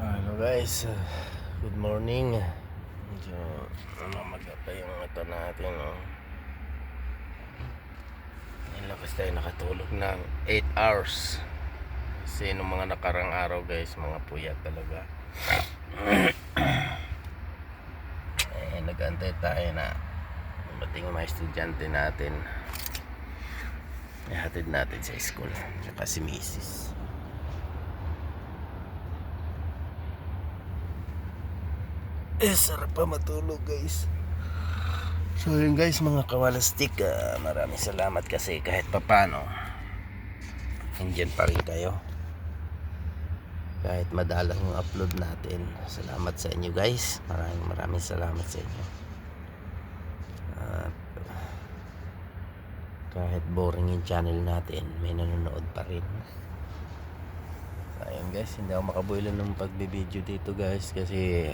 Hello guys, uh, good morning. Medyo mamaga pa yung ito natin. Oh. Nilakas tayo nakatulog ng 8 hours. Kasi nung mga nakarang araw guys, mga puyat talaga. eh, nag-antay tayo na dumating mga estudyante natin. Ihatid natin sa school. Tsaka si Mrs. Eh, sarap pa matulog guys. So yun guys, mga kawalastik, ah, maraming salamat kasi kahit papano, andyan pa rin kayo. Kahit madalang yung upload natin. Salamat sa inyo guys. Maraming maraming salamat sa inyo. At kahit boring yung channel natin, may nanonood pa rin. Ayun guys, hindi ako makabuilan ng pagbibideo dito guys kasi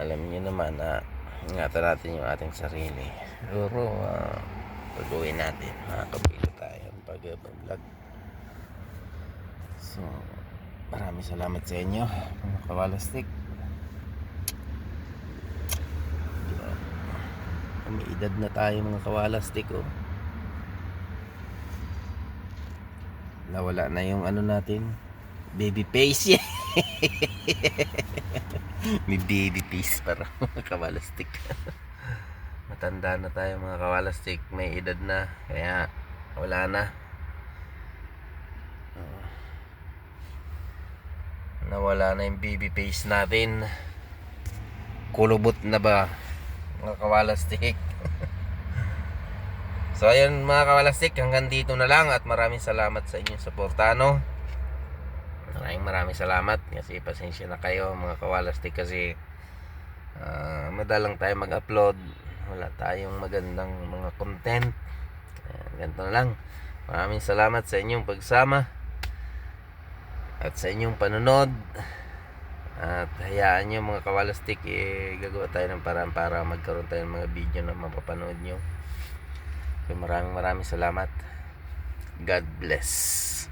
alam niyo naman na ingatan natin yung ating sarili. Siguro, uh, pag-uwi natin, makakabilo tayo pag vlog. So, maraming salamat sa inyo, mga kawalastik. May edad na tayo mga kawalastik, oh. Nawala na yung ano natin, baby face. May baby face para mga kawalastik. Matanda na tayo mga kawalastik. May edad na. Kaya wala na. Uh, nawala na yung baby face natin. Kulubot na ba mga kawalastik? so ayun mga kawalastik. Hanggang dito na lang at maraming salamat sa inyong suporta no. Maraming maraming salamat kasi pasensya na kayo mga kawalastik kasi ah, madalang tayo mag-upload. Wala tayong magandang mga content. Ayan, ganito na lang. Maraming salamat sa inyong pagsama at sa inyong panunod at hayaan nyo mga kawalastik eh, gagawa tayo ng paraan para magkaroon tayo ng mga video na mapapanood nyo. So maraming maraming salamat. God bless